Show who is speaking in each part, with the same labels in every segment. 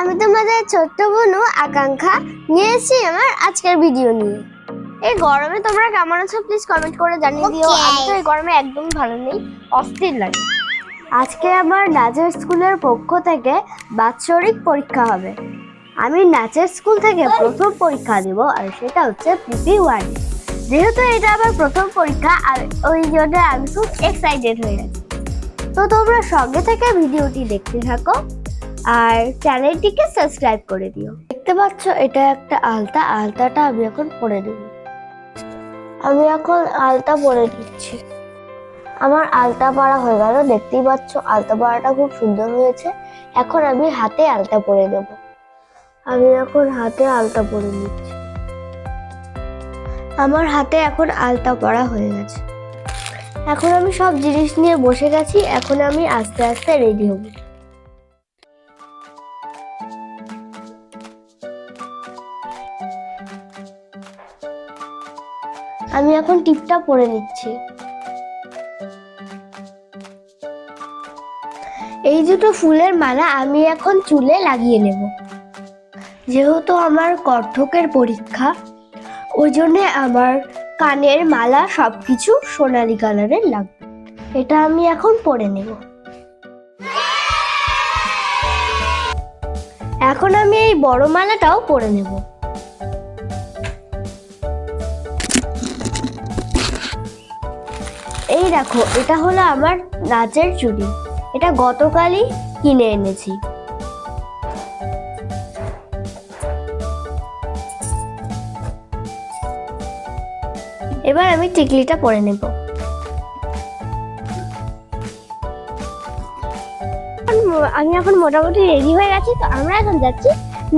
Speaker 1: আমি তোমাদের ছোট্ট বোনু আকাঙ্ক্ষা নিয়ে এসেছি আমার আজকের ভিডিও নিয়ে। এই গরমে তোমরা কেমন আছো? প্লিজ কমেন্ট করে জানিয়ে দিও. আমি তো এই গরমে একদম ভালো নেই অস্থির লাগে। আজকে আমার নাচের স্কুলের পক্ষ থেকে বাৎসরিক পরীক্ষা হবে। আমি নাচের স্কুল থেকে প্রথম পরীক্ষা দিব আর সেটা হচ্ছে পিপি ওয়ান যেহেতু এটা আমার প্রথম পরীক্ষা আর ওই জন্য আমি খুব এক্সাইটেড হয়ে গেছি তো তোমরা সঙ্গে থেকে ভিডিওটি দেখতে থাকো। আর চ্যানেলটিকে সাবস্ক্রাইব করে দিও। দেখতে পাচ্ছ, এটা একটা আলতা। আলতাটা আমি এখন পরে দেব। আমি এখন আলতা পরে দিচ্ছি। আমার আলতা পরা হয়ে গেল। দেখতেই পাচ্ছ, আলতা পরাটা খুব সুন্দর হয়েছে। এখন আমি হাতে আলতা পরে দেব। আমি এখন হাতে আলতা পরে নিচ্ছি। আমার হাতে এখন আলতা পরা হয়ে গেছে। এখন আমি সব জিনিস নিয়ে বসে গেছি। এখন আমি আস্তে আস্তে রেডি হব। আমি এখন টিপটা পরে নিচ্ছি। এই দুটো ফুলের মালা আমি এখন চুলে লাগিয়ে নেব। যেহেতু আমার কর্থকের পরীক্ষা, ওই জন্য আমার কানের মালা সব কিছু সোনালী কালারের লাগবে। এটা আমি এখন পরে নেব। এখন আমি এই বড় মালাটাও পরে নেব। দেখো, এটা হলো আমার নাচের চুড়ি। এটা গতকালই কিনে এনেছি। এবার আমি টিকলিটা পরে নেব। আমি এখন মোটামুটি রেডি হয়ে গেছি, তো আমরা এখন যাচ্ছি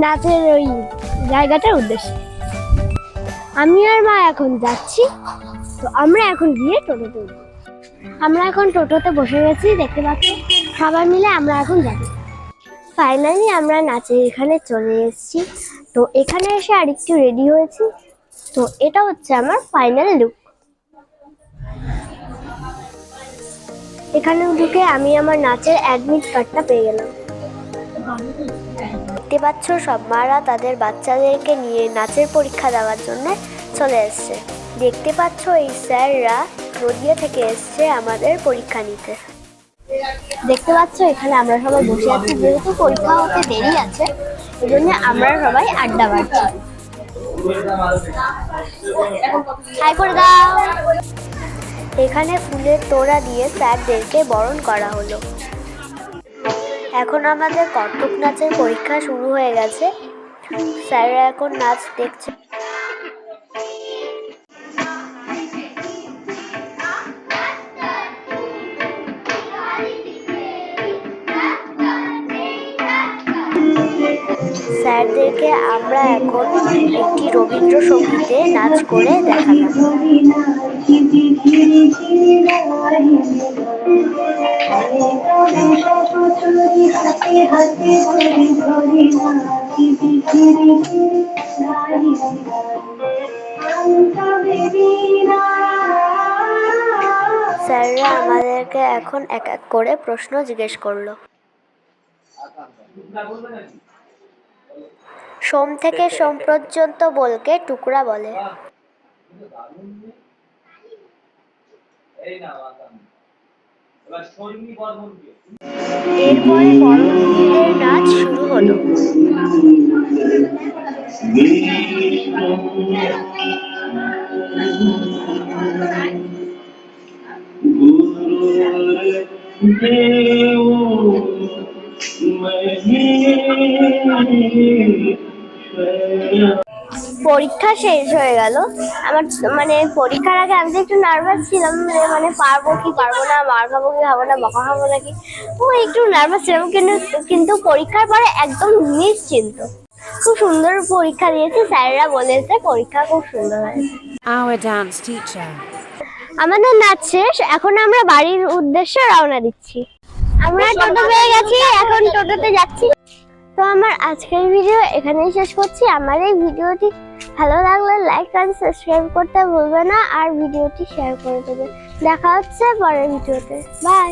Speaker 1: নাচের ওই জায়গাটার উদ্দেশ্যে। আমি আর মা এখন যাচ্ছি, তো আমরা এখন গিয়ে টোটোতে উঠবো। আমরা এখন টোটোতে বসে গেছি, দেখতে পাচ্ছি সবাই মিলে আমরা এখন যাব। ফাইনালি আমরা নাচের এখানে চলে এসেছি। তো এখানে এসে আরেকটু রেডি হয়েছি। তো এটা হচ্ছে আমার ফাইনাল লুক এখানে ঢুকে আমি আমার নাচের অ্যাডমিট কার্ডটা পেয়ে গেলাম। দেখতে পাচ্ছ, সব মারা তাদের বাচ্চাদেরকে নিয়ে নাচের পরীক্ষা দেওয়ার জন্য চলে এসছে। দেখতে পাচ্ছ এই স্যাররা নদিয়া থেকে এসছে আমাদের পরীক্ষা নিতে। দেখতে পাচ্ছ, এখানে আমরা সবাই বসে আছি, যেহেতু পরীক্ষা হতে দেরি আছে এই জন্য আমরা সবাই আড্ডা মারছি। এখানে ফুলের তোড়া দিয়ে স্যারদেরকে বরণ করা হলো। এখন আমাদের কত্থক নাচের পরীক্ষা শুরু হয়ে গেছে। স্যাররা এখন নাচ দেখছে। স্যারদেরকে আমরা এখন একটি রবীন্দ্রসঙ্গীতে নাচ করে দেখালাম। স্যাররা আমাদেরকে এখন এক এক করে প্রশ্ন জিজ্ঞেস করল। সোম থেকে সোম পর্যন্ত বলকে টুকরা বলে। এরপরে বড় দিদিদের নাচ শুরু হলো। পরীক্ষা শেষ হয়ে গেল। আমার মানে পরীক্ষার আগে আমি তো একটু নার্ভাস ছিলাম মানে পারব কি পারব না মার খাব কি খাব না বকা খাব নাকি? ও একটু নার্ভাস ছিলাম কিন্তু কিন্তু পরীক্ষার পরে একদম নিশ্চিন্ত। খুব সুন্দর পরীক্ষা দিয়েছি স্যাররা বলেছে পরীক্ষা খুব সুন্দর হয়েছে. আমাদের নাচ শেষ এখন আমরা বাড়ির উদ্দেশ্যে রওনা দিচ্ছি। আমরা টোটো পেয়ে গেছি এখন টোটোতে যাচ্ছি। তো আমার আজকের ভিডিও এখানেই শেষ করছি। আমার এই ভিডিওটি ভালো লাগলে লাইক আর সাবস্ক্রাইব করতে ভুলবে না আর ভিডিওটি শেয়ার করে দেবে। দেখা হচ্ছে পরের ভিডিওতে। বাই